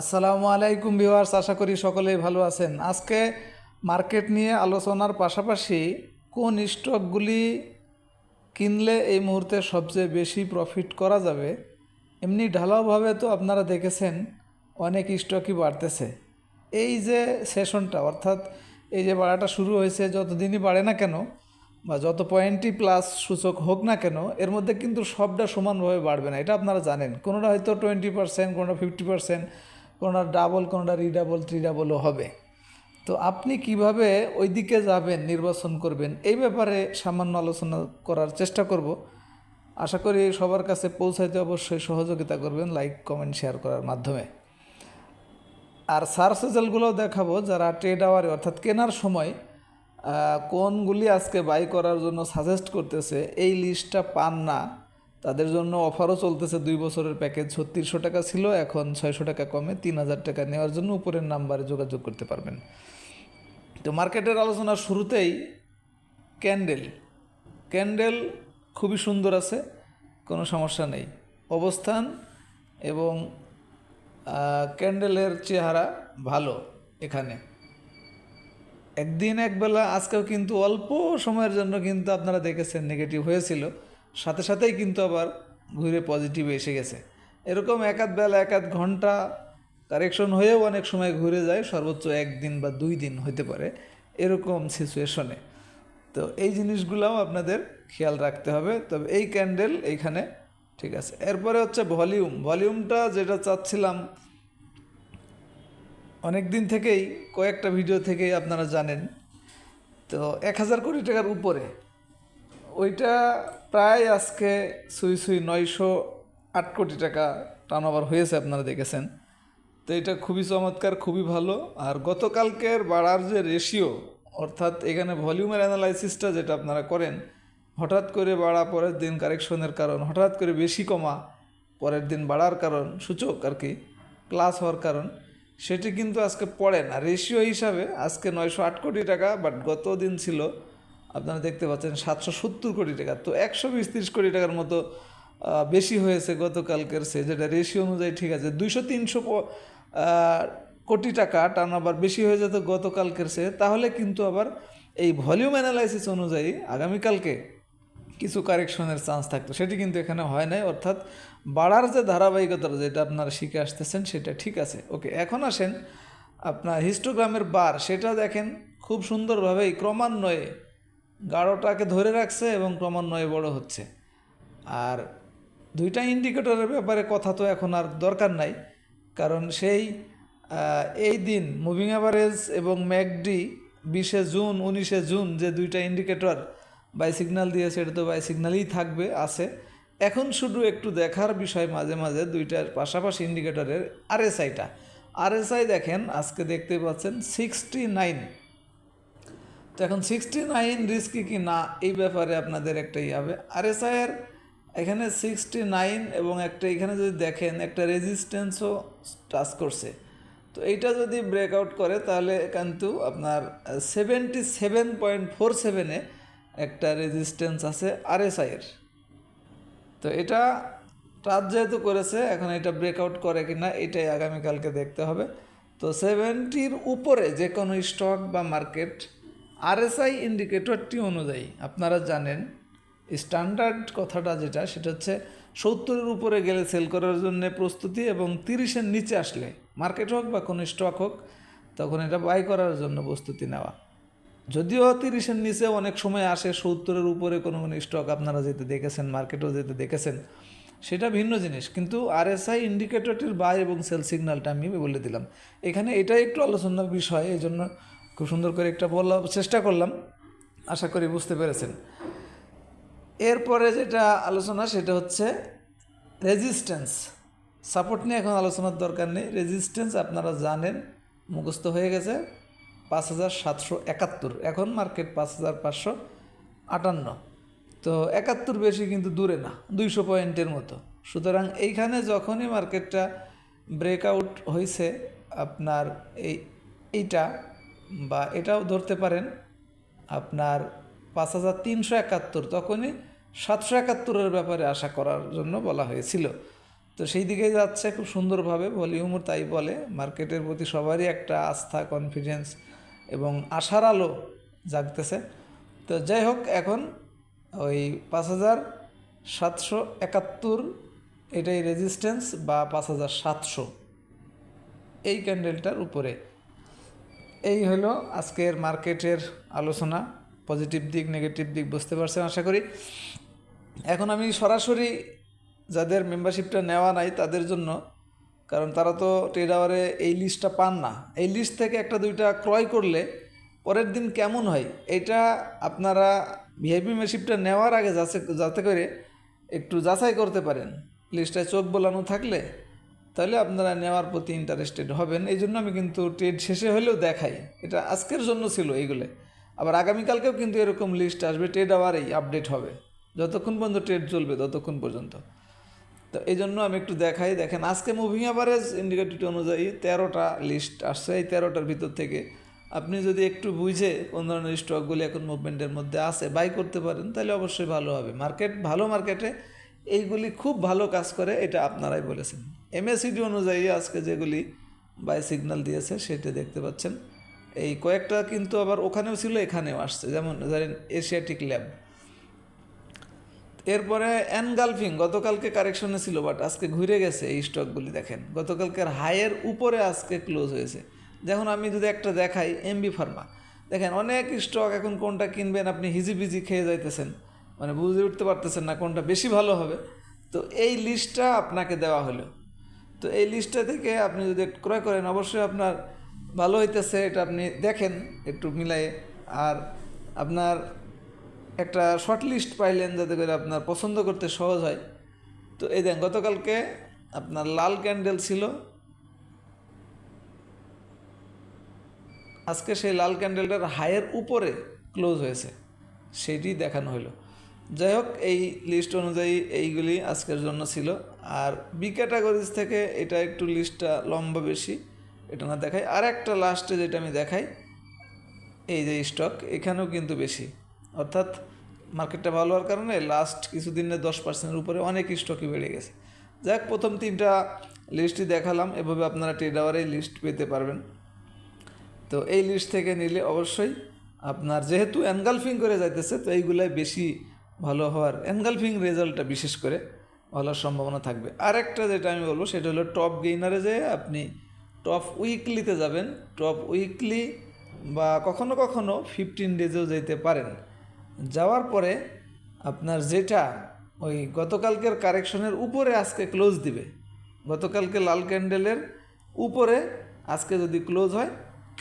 আসসালামু আলাইকুম ভিউয়ার্স, আশা করি সকলেই ভালো আছেন। আজকে মার্কেট নিয়ে আলোচনার পাশাপাশি কোন স্টকগুলি কিনলে এই মুহূর্তে সবচেয়ে বেশি প্রফিট করা যাবে, এমনি ঢালাওভাবে তো আপনারা দেখেছেন অনেক স্টকই বাড়তেছে। এই যে সেশনটা অর্থাৎ এই যে বাড়াটা শুরু হয়েছে, যতদিনই বাড়ে না কেন, বা যত পয়েন্টই প্লাস সূচক হোক না কেন, এর মধ্যে কিন্তু সবটা সমানভাবে বাড়বে না, এটা আপনারা জানেন। কোনোটা হয়তো টোয়েন্টি পার্সেন্ট কোনোটা ফিফটি পার্সেন্ট কোনোটা ডাবল কোনোটা রিডাবল ডাবলও হবে। তো আপনি কীভাবে ওই দিকে যাবেন, নির্বাচন করবেন, এই ব্যাপারে সামান্য আলোচনা করার চেষ্টা করব। আশা করি সবার কাছে পৌঁছাইতে অবশ্যই সহযোগিতা করবেন লাইক কমেন্ট শেয়ার করার মাধ্যমে। আর সার্চ রেজাল্টগুলোও দেখাবো, যারা ট্রেড আওয়ারে অর্থাৎ কেনার সময় কোনগুলি আজকে বাই করার জন্য সাজেস্ট করতেছে, এই লিস্টটা পান না। তাদের জন্য অফারও চলতেছে দুই বছরের প্যাকেজ। ছত্রিশশো টাকা ছিল, এখন ছয়শো টাকা কমে তিন হাজার টাকা নেওয়ার জন্য উপরের নাম্বারে যোগাযোগ করতে পারবেন। তো মার্কেটের আলোচনার শুরুতেই ক্যান্ডেল। ক্যান্ডেল খুবই সুন্দর আছে, কোনো সমস্যা নেই। অবস্থান এবং ক্যান্ডেলের চেহারা ভালো এখানে। একদিন একবেলা, আজকেও কিন্তু অল্প সময়ের জন্য কিন্তু আপনারা দেখেছেন নেগেটিভ হয়েছিল। সাথে সাথেই কিন্তু আবার ঘুরে পজিটিভ এসে গেছে। এরকম এক আধ বেলা এক আধ ঘণ্টা কারেকশন হয়েও অনেক সময় ঘুরে যায়, সর্বোচ্চ একদিন বা দুই দিন হতে পারে এরকম সিচুয়েশনে তো এই জিনিসগুলোও আপনাদের খেয়াল রাখতে হবে। তবে এই ক্যান্ডেল এইখানে ঠিক আছে। এরপরে হচ্ছে ভলিউম ভলিউমটা যেটা চাচ্ছিলাম অনেক দিন থেকেই, কয়েকটা ভিডিও থেকেই আপনারা জানেন। তো এক হাজার কোটি টাকার উপরে ওইটা প্রায় আজকে সুই সুই নয়শো আট কোটি টাকা টার্নওভার হয়েছে আপনারা দেখেছেন। তো এটা খুবই চমৎকার, খুবই ভালো। আর গতকালকের বাড়ার যে রেশিও অর্থাৎ এখানে ভলিউমের অ্যানালাইসিসটা যেটা আপনারা করেন, হঠাৎ করে বাড়া পরের দিন কারেকশনের কারণ, হঠাৎ করে বেশি কমা পরের দিন বাড়ার কারণ, সূচক আর কি প্লাস হওয়ার কারণ, সেটি কিন্তু আজকে পড়ে না। রেশিও হিসাবে আজকে নয়শো আট কোটি টাকা বাট গত দিন ছিল আপনারা দেখতে পাচ্ছেন সাতশো সত্তর কোটি টাকা। তো একশো বিশ তিরিশ কোটি টাকার মতো বেশি হয়েছে গতকালকের সে যেটা রেশিও অনুযায়ী ঠিক আছে। দুইশো তিনশো কোটি টাকা টার্ন বেশি হয়ে যেত গতকালকের সে তাহলে কিন্তু আবার এই ভলিউম অ্যানালাইসিস অনুযায়ী আগামীকালকে কিছু কারেকশনের চান্স থাকতো। সেটি কিন্তু এখানে হয় নাই। অর্থাৎ বাড়ার যে ধারাবাহিকতা যেটা আপনারা শিখে আসতেছেন, সেটা ঠিক আছে। ওকে এখন আসেন আপনার হিস্টোগ্রামের বার সেটা দেখেন খুব সুন্দরভাবেই ক্রমান্বয়ে গাঢ়টাকে ধরে রাখছে এবং ক্রমান্বয়ে বড় হচ্ছে। আর দুইটা ইন্ডিকেটরের ব্যাপারে কথা তো এখন আর দরকার নাই, কারণ সেই এই দিন মুভিং অ্যাভারেজ এবং ম্যাকডি বিশে জুন, উনিশে জুন যে দুইটা ইন্ডিকেটর বাই সিগন্যাল দিয়েছে, এটা তো বাই সিগন্যালই থাকবে, আছে। এখন শুধু একটু দেখার বিষয় মাঝে মাঝে দুইটার পাশাপাশি ইন্ডিকেটরের আরএসআইটা আরএসআই দেখেন, আজকে দেখতে পাচ্ছেন সিক্সটি নাইন তো এখন সিক্সটি নাইন রিস্কি কি না, এই ব্যাপারে আপনাদের একটা ই হবে। আরএসআইয়ের এখানে সিক্সটি নাইন এবং একটা, এখানে যদি দেখেন, একটা রেজিস্ট্যান্সও টাচ করছে। তো এইটা যদি ব্রেকআউট করে, তাহলে কিন্তু আপনার সেভেন্টি সেভেন পয়েন্ট ফোর সেভেনে একটা রেজিস্ট্যান্স আছে আর এস আরএসআইয়ের তো এটা টাচ যেহেতু করেছে, এখন এটা ব্রেকআউট করে কি না, এটাই আগামীকালকে দেখতে হবে। তো সেভেন্টির উপরে যে কোনো স্টক বা মার্কেট আরএসআই ইন্ডিকেটরটি অনুযায়ী আপনারা জানেন স্ট্যান্ডার্ড কথাটা যেটা, সেটা হচ্ছে সত্তরের উপরে গেলে সেল করার জন্য প্রস্তুতি এবং তিরিশের নিচে আসলে মার্কেট হোক বা কোনো স্টক হোক, তখন এটা বাই করার জন্য প্রস্তুতি নেওয়া। যদিও তিরিশের নিচে অনেক সময় আসে, সত্তরের উপরে কোনো কোনো স্টক আপনারা যেতে দেখেছেন মার্কেটেও যেতে দেখেছেন, সেটা ভিন্ন জিনিস। কিন্তু আরএসআই ইন্ডিকেটরটির বাই এবং সেল সিগন্যালটা আমি বলে দিলাম। এখানে এটাই একটু আলোচনার বিষয় এই জন্য খুব সুন্দর করে একটা বললাম চেষ্টা করলাম, আশা করি বুঝতে পেরেছেন। এরপরে যেটা আলোচনা, সেটা হচ্ছে রেজিস্ট্যান্স সাপোর্ট নিয়ে এখন আলোচনার দরকার নেই। রেজিস্ট্যান্স আপনারা জানেন, মুখস্থ হয়ে গেছে পাঁচ হাজার সাতশো একাত্তর। এখন মার্কেট পাঁচ হাজার পাঁচশো আটান্ন। তো একাত্তর বেশি কিন্তু দূরে না, দুইশো পয়েন্টের মতো। সুতরাং এইখানে যখনই মার্কেটটা ব্রেকআউট হয়েছে আপনার এই, এইটা বা এটাও ধরতে পারেন, আপনার পাঁচ হাজার তিনশো একাত্তর, তখনই সাতশো একাত্তরের ব্যাপারে আশা করার জন্য বলা হয়েছিল। তো সেই দিকেই যাচ্ছে খুব সুন্দরভাবে ভলিউমও তাই বলে, মার্কেটের প্রতি সবারই একটা আস্থা কনফিডেন্স এবং আশার আলো জাগতেছে। তো যাই হোক, এখন ওই পাঁচ হাজার সাতশো একাত্তর, এটাই রেজিস্ট্যান্স বা পাঁচ হাজার সাতশো, এই ক্যান্ডেলটার উপরে। এই হলো আজকের মার্কেটের আলোচনা। পজিটিভ দিক, নেগেটিভ দিক বুঝতে পারছেন আশা করি? এখন আমি সরাসরি যাদের মেম্বারশিপটা নেওয়া নাই তাদের জন্য, কারণ তারা তো ট্রেড আওয়ারে এই লিস্টটা পান না। এই লিস্ট থেকে একটা দুইটা ক্রয় করলে পরের দিন কেমন হয়? এটা আপনারা ভিআইপি মেম্বারশিপটা নেওয়ার আগে যাতে যাতে করে একটু যাচাই করতে পারেন। লিস্টটায় চোখ বোলানো থাকলে তাহলে আপনারা নেওয়ার প্রতি ইন্টারেস্টেড হবেন। এই জন্য আমি কিন্তু ট্রেড শেষে হলেও দেখাই। এটা আজকের জন্য ছিল এইগুলো। আবার আগামীকালকেও কিন্তু এরকম লিস্ট আসবে ট্রেড আওয়ারেই আপডেট হবে। যতক্ষণ পর্যন্ত ট্রেড চলবে, ততক্ষণ পর্যন্ত। তো এই জন্য আমি একটু দেখাই। দেখেন, আজকে মুভিং অ্যাভারেজ ইন্ডিকেটর অনুযায়ী তেরোটা লিস্ট আসছে। এই তেরোটার ভিতর থেকে আপনি যদি একটু বুঝে কোন ধরনের স্টকগুলি এখন মুভমেন্টের মধ্যে আছে বাই করতে পারেন, তাহলে অবশ্যই ভালো হবে। মার্কেট ভালো মার্কেটে এইগুলি খুব ভালো কাজ করে, এটা আপনারাই বলেছেন। এমএসিডি অনুযায়ী আজকে যেগুলি বাই সিগন্যাল দিয়েছে, সেটা দেখতে পাচ্ছেন। এই কয়েকটা কিন্তু আবার ওখানেও ছিল, এখানেও আসছে। যেমন ধরেন এশিয়াটিক ল্যাব এরপরে অ্যানগালফিং গতকালকে কারেকশনে ছিল বাট আজকে ঘুরে গেছে এই স্টকগুলি, দেখেন। গতকালকের হাইয়ের উপরে আজকে ক্লোজ হয়েছে। যখন আমি যদি একটা দেখাই এমবি ফার্মা দেখেন, অনেক স্টক এখন কোনটা কিনবেন, আপনি হিজিবিজি খেয়ে যাইতেছেন। মানে বুঝে উঠতে পারতেছেন না কোনটা বেশি ভালো হবে। তো এই লিস্টটা আপনাকে দেওয়া হলো। তো এই লিস্টটা থেকে আপনি যদি ক্রয় করেন, অবশ্যই আপনার ভালো হইতেছে, এটা আপনি দেখেন একটু মিলাই আর আপনার একটা শর্ট লিস্ট পাইলেন যাতে করে আপনার পছন্দ করতে সহজ হয়। তো এই দেন, গতকালকে আপনার লাল ক্যান্ডেল ছিল। আজকে সেই লাল ক্যান্ডেলটার হাইয়ের উপরে ক্লোজ হয়েছে। সেটি দেখানো হলো। যাই হোক, এই লিস্ট অনুযায়ী এইগুলি আজকের জন্য ছিল। আর বি ক্যাটাগরিজ থেকে এটা একটু লিস্টটা লম্বা বেশি, এটা না দেখাই। আর একটা লাস্টে যেটা আমি দেখাই, এই যে স্টক এখানেও কিন্তু বেশি। অর্থাৎ মার্কেটটা ভালো হওয়ার কারণে লাস্ট কিছুদিনে দশ পার্সেন্টের উপরে অনেক স্টকই বেড়ে গেছে। যাক, প্রথম তিনটা লিস্টই দেখালাম, এভাবে আপনারা ট্রেড আওয়ারে লিস্ট পেতে পারবেন। তো এই লিস্ট থেকে নিলে অবশ্যই আপনার যেহেতু এনগালফিং করে যাইতেছে, তো এইগুলাই বেশি ভালো হওয়ার এনগালফিং রেজাল্টটা বিশেষ করে ভালো সম্ভাবনা থাকবে। আরেকটা যেটা আমি বলব, সেটা হলো টপ গেইনারে যে আপনি টপ উইকলিতে যাবেন। টপ উইকলি বা কখনো কখনো ফিফটিন ডেজেও যেতে পারেন। যাওয়ার পরে আপনার যেটা ওই গতকালকের কারেকশনের উপরে আজকে ক্লোজ দিবে। গতকালকে লাল ক্যান্ডেলের উপরে আজকে যদি ক্লোজ হয়,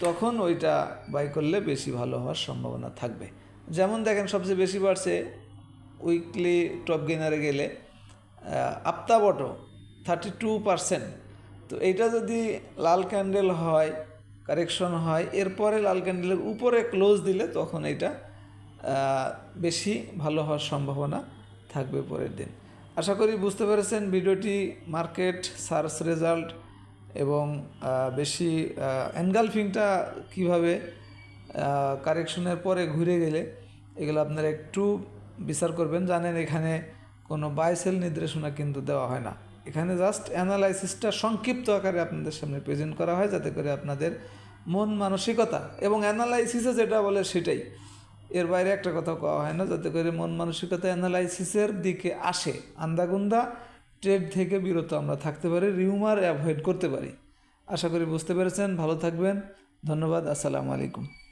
তখন ওইটা বাই করলে বেশি ভালো হওয়ার সম্ভাবনা থাকবে। যেমন দেখেন, সবচেয়ে বেশি বাড়ছে উইকলি টপ গেনারে গেলে আপ্তাবটো থার্টি টু পারসেন্ট তো এইটা যদি লাল ক্যান্ডেল হয় কারেকশন হয়, এরপরে লাল ক্যান্ডেলের উপরে ক্লোজ দিলে তখন এটা বেশি ভালো হওয়ার সম্ভাবনা থাকবে পরের দিন। আশা করি বুঝতে পেরেছেন ভিডিওটি মার্কেট সার্চ রেজাল্ট এবং বেশি এনগালফিংটা কীভাবে কারেকশনের পরে ঘুরে গেলে, এগুলো আপনারা একটু বিচার করবেন, জানেন এখানে কোনো বাইসেল নির্দেশনা কিন্তু দেওয়া হয় না। এখানে জাস্ট অ্যানালাইসিসটা সংক্ষিপ্ত আকারে আপনাদের সামনে প্রেজেন্ট করা হয়, যাতে করে আপনাদের মন মানসিকতা এবং অ্যানালাইসিসে যেটা বলে সেটাই। এর বাইরে একটা কথা কওয়া হয় না, যাতে করে মন মানসিকতা অ্যানালাইসিসের দিকে আসে। আন্দাগুন্দা ট্রেড থেকে বিরত আমরা থাকতে পারি রিউমার অ্যাভয়েড করতে পারি। আশা করি বুঝতে পেরেছেন, ভালো থাকবেন। ধন্যবাদ, আসসালামু আলাইকুম।